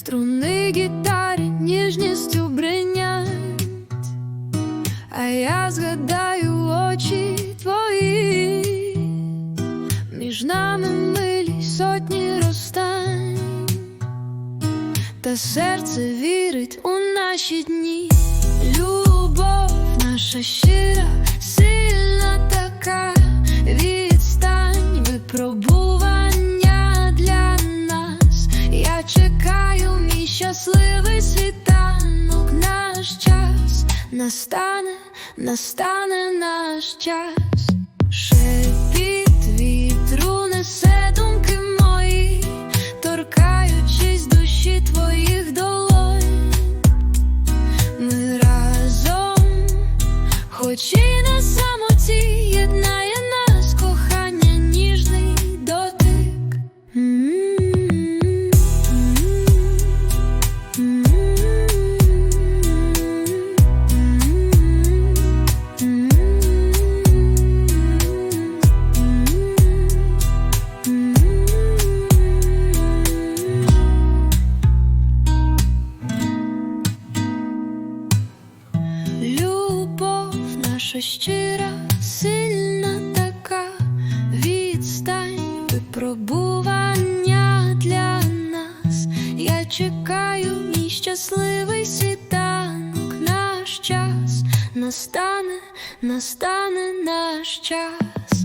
струни гітарі ніжністю бринять, а я згадаю очі твої, між нами милі сотні розстань, та серце вірить у наші дні. Любов наша щира, сильна така відстань, випробування для нас. Я чекаю щасливий світанок, наш час настане, настане наш час. Шепіт вітру несе думки мої, торкаючись душі твоїх долонь. Ми разом, хоч і на самоті, єднає наша щира, сильна така відстань, випробування для нас. Я чекаю мій щасливий світанок, наш час настане, настане наш час.